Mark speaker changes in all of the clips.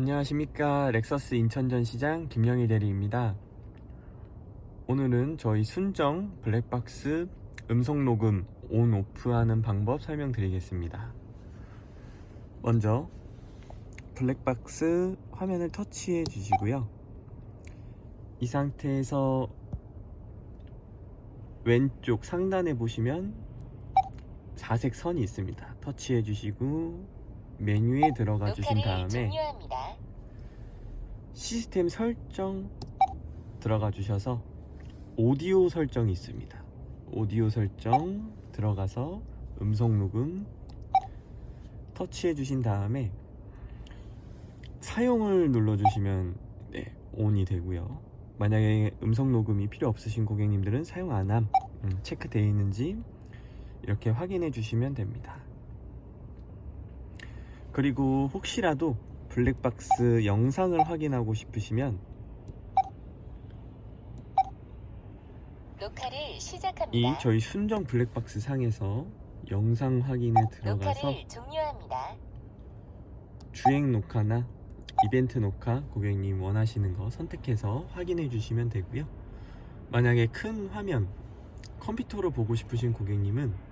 Speaker 1: 안녕하십니까. 렉서스 인천전시장 김영일 대리입니다. 오늘은 저희 순정 블랙박스 음성 녹음 온 오프 하는 방법 설명드리겠습니다. 먼저 블랙박스 화면을 터치해 주시고요. 이 상태에서 왼쪽 상단에 보시면 사색 선이 있습니다. 터치해 주시고 메뉴에 들어가 주신
Speaker 2: 녹화를
Speaker 1: 다음에
Speaker 2: 종료합니다.
Speaker 1: 시스템 설정 들어가 주셔서 오디오 설정이 있습니다. 오디오 설정 들어가서 음성 녹음 터치해 주신 다음에 사용을 눌러 주시면 네, 온이 되고요. 만약에 음성 녹음이 필요 없으신 고객님들은 사용 안함 음, 체크되어 있는지 이렇게 확인해 주시면 됩니다. 그리고 혹시라도 블랙박스 영상을 확인하고 싶으시면. 이 저희 순정 블랙박스 상에서 영상 확인에 들어가서. 주행 녹화나 이벤트 녹화 고객님 원하시는 거 선택해서 확인해 주시면 되고요. 만약에 큰 화면 컴퓨터로 보고 싶으신 고객님은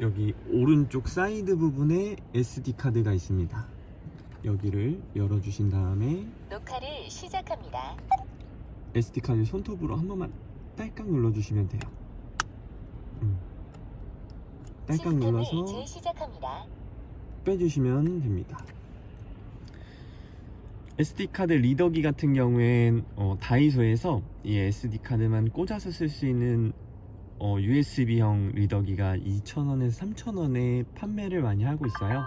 Speaker 1: 여기 오른쪽 사이드 부분에 SD 카드가 있습니다. 여기를 열어 주신 다음에
Speaker 2: 녹화를 시작합니다.
Speaker 1: SD 카드 손톱으로 한 번만 딸깍 눌러 주시면 돼요. 음. 딸깍 눌러서. 빼주시면 됩니다. SD 카드 리더기 같은 경우엔 어, 다이소에서 이 SD 카드만 꽂아서 쓸 수 있는 어, USB형 리더기가 2,000원에서 3,000원에 판매를 많이 하고 있어요.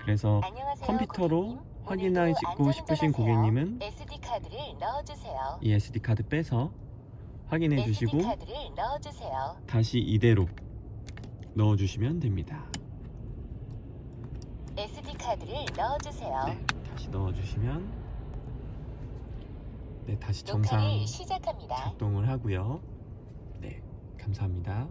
Speaker 1: 그래서
Speaker 2: 안녕하세요.
Speaker 1: 컴퓨터로
Speaker 2: 고객님.
Speaker 1: 확인하시고 싶으신. 고객님은
Speaker 2: SD 카드를 넣어주세요.
Speaker 1: 이 SD 카드 빼서 확인해 주시고. 다시 이대로 넣어 주시면 됩니다.
Speaker 2: SD 카드를 넣어 주세요.
Speaker 1: 네, 다시 넣어 주시면 네, 다시 정상
Speaker 2: 시작합니다.
Speaker 1: 작동을 하고요. 감사합니다.